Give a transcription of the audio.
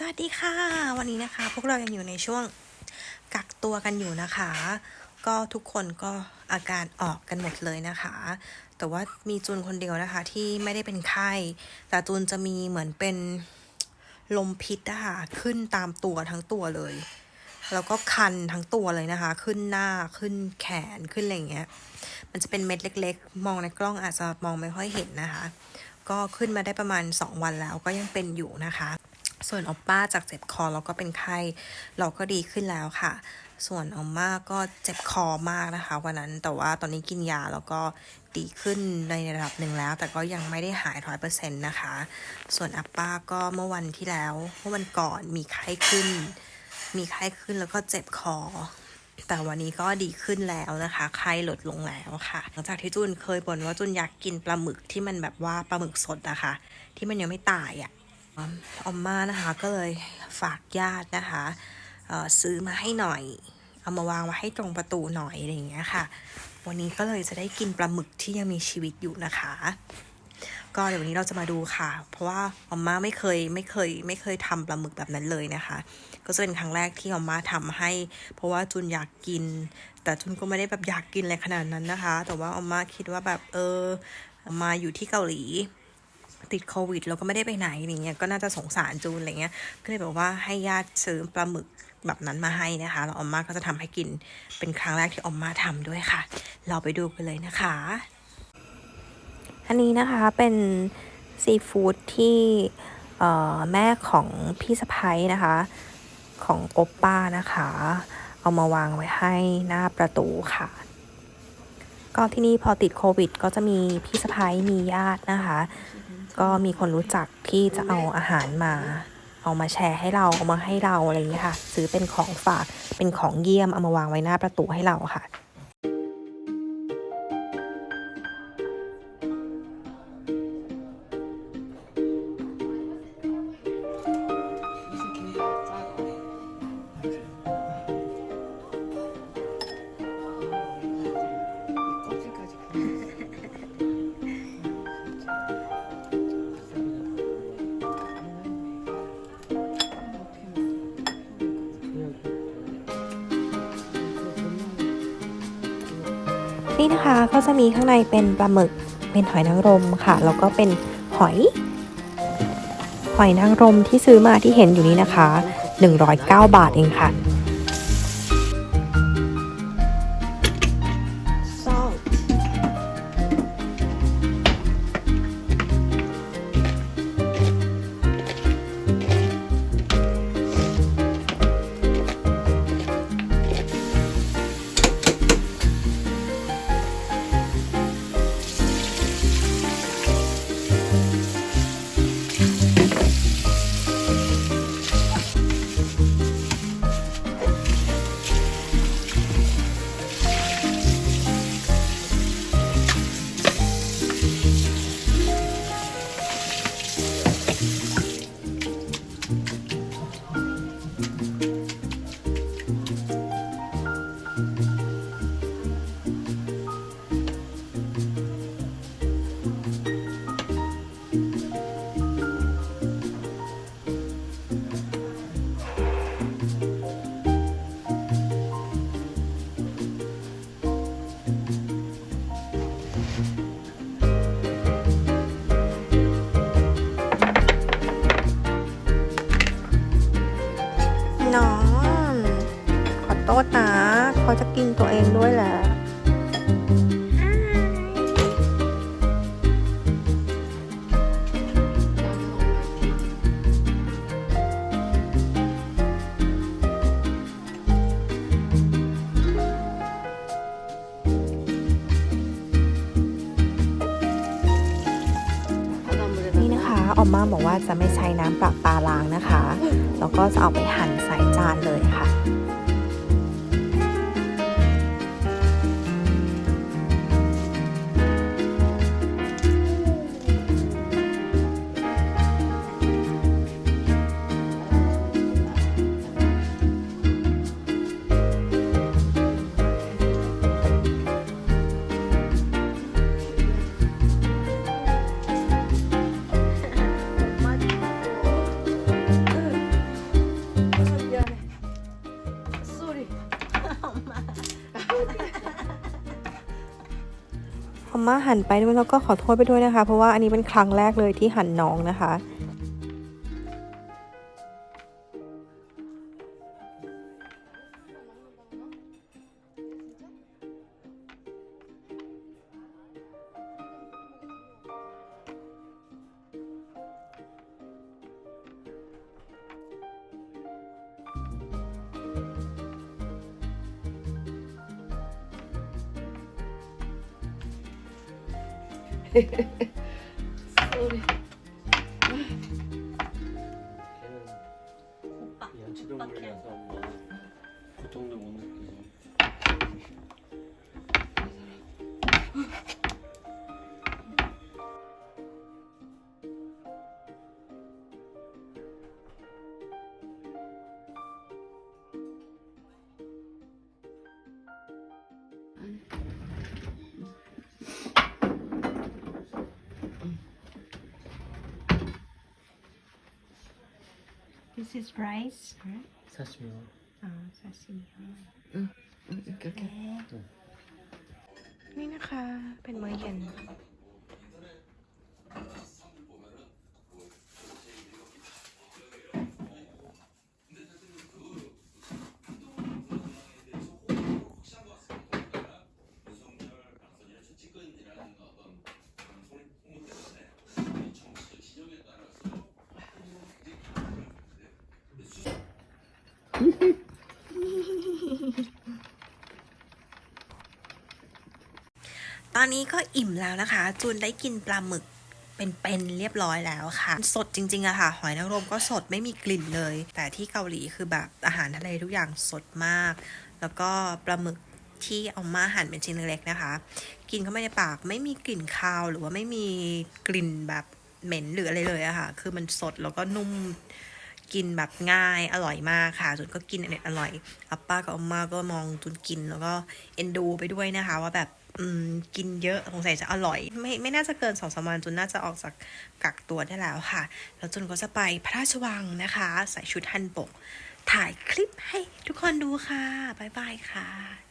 สวัสดีค่ะ วันนี้นะคะ พวกเรายังอยู่ในช่วงกักตัวกันอยู่นะคะ ก็ทุกคนก็อาการออกกันหมดเลยนะคะ แต่ว่ามีจูนคนเดียวนะคะที่ไม่ได้เป็นไข้แต่จูนจะมีเหมือนเป็นลมพิษนะคะขึ้นตามตัวทั้งตัวเลย แล้วก็คันทั้งตัวเลยนะคะ ขึ้นหน้าขึ้นแขนขึ้นอะไรอย่างเงี้ยมันจะเป็นเม็ดเล็ก ๆ มองในกล้องอาจจะมองไม่ค่อยเห็นนะคะ ก็ขึ้นมาได้ประมาณ 2 วันแล้วก็ยังเป็นอยู่นะคะ ส่วนออปป้าจากเจ็บคอแล้วก็เป็นไข้เราก็ดีขึ้นแล้วค่ะ ส่วนออมมาก็เจ็บคอมากนะคะ วันนั้นแต่ว่าตอนนี้กินยาแล้วก็ดีขึ้นในระดับหนึ่งแล้ว แต่ก็ยังไม่ได้หายร้อยเปอร์เซ็นต์นะคะ ส่วนอัปป้าก็เมื่อวันที่แล้วเมื่อวันก่อนมีไข้ขึ้น มีไข้ขึ้นแล้วก็เจ็บคอแต่วันนี้ก็ดีขึ้นแล้วนะคะ ไข้ลดลงแล้วค่ะ หลังจากที่จุนเคยบ่นว่าจุนอยากกินปลาหมึกที่มันแบบว่าปลาหมึกสดนะคะ ที่มันยังไม่ตายอะ่ะ ออมมานะคะก็เลยฝากญาตินะคะซื้อมาให้หน่อย เอามาวางไว้ให้ตรงประตูหน่อยอะไรอย่างเงี้ยค่ะ วันนี้ก็เลยจะได้กินปลาหมึกที่ยังมีชีวิตอยู่นะคะ ก็เดี๋ยววันนี้เราจะมาดูค่ะ เพราะว่าออมมาไม่เคยไม่เคยไม่เคยทำปลาหมึกแบบนั้นเลยนะคะ ก็จะเป็นครั้งแรกที่ออมมาทำให้ เพราะว่าจุนอยากกิน แต่จุนก็ไม่ได้แบบอยากกินอะไรขนาดนั้นนะคะ แต่ว่าออมมาคิดว่าแบบเออมาอยู่ที่เกาหลี ติดโควิดแล้วก็ไม่ได้ไปไหนอย่างเงี้ยก็น่าจะสงสารจูนอะไรเงี้ยก็เลยแบบว่าให้ญาติซื้อปลาหมึกแบบนั้นมาให้นะคะแล้วออมมาก็จะทำให้กินเป็นครั้งแรกที่ออมมาทำด้วยค่ะ เราไปดูกันเลยนะคะ อันนี้นะคะเป็นซีฟู้ดที่แม่ของพี่สะพ้ยนะคะ ของโอปป้านะคะ เอามาวางไว้ให้หน้าประตูค่ะ ก็ที่นี่พอติดโควิด ก็จะมีพี่สะพ้ยมีญาตินะคะ ก็มีคนรู้จักที่จะเอาอาหารมา เอามาแชร์ให้เราเอามาให้เราอะไรอย่างเงี้ยค่ะ ซื้อเป็นของฝากเป็นของเยี่ยมเอามาวางไว้หน้าประตูให้เราค่ะ นี่นะคะก็จะมีข้างในเป็นปลาหมึก เป็นหอยนางรมค่ะ แล้วก็เป็นหอย หอยนางรมที่ซื้อมาที่เห็นอยู่นี้นะคะ 109 บาทเองค่ะ โทษนะเขาจะกินตัวเองด้วยแหละนี่นะคะออมมาบอกว่าจะไม่ใช้น้ำประปาล้างนะคะ แล้วก็จะเอาไปหั่นใส่จานเลยค่ะ ม่าหันไปด้วยแล้วก็ขอโทษไปด้วยนะคะ เพราะว่าอันนี้เป็นครั้งแรกเลยที่หันน้องนะคะ そ れ This is rice. Right? Sashimi. Oh, sashimi. อืมอืมโอเค นี่นะคะ เป็นมื้อเย็น อนนี้ก็อิ่มแล้วนะคะ จูนได้กินปลาหมึกเป็นๆเรียบร้อยแล้วค่ะ สดจริงๆอะค่ะ หอยนางรมก็สดไม่มีกลิ่นเลย แต่ที่เกาหลีคือแบบอาหารทะเลทุกอย่างสดมาก แล้วก็ปลาหมึกที่เอามาหั่นเป็นชิ้นเล็กๆนะคะ กินเข้าไปในปากไม่มีกลิ่นคาวหรือว่าไม่มีกลิ่นแบบเหม็นหรืออะไรเลยอะค่ะ คือมันสดแล้วก็นุ่มกินแบบง่ายอร่อยมากค่ะจุนก็กินอันเนี้อร่อยอาป้ากับอาม่าก็มองจุนกินแล้วก็เอ็นดูไปด้วยนะคะ ว่าแบบ กินเยอะสงสัยจะอร่อย ไม่ไม่น่าจะเกินสองสามวันจุนน่าจะออกจากกักตัวได้แล้วค่ะ แล้วจุนก็จะไปพระราชวังนะคะ ใส่ชุดฮันบก ถ่ายคลิปให้ทุกคนดูค่ะ บ๊ายบายค่ะ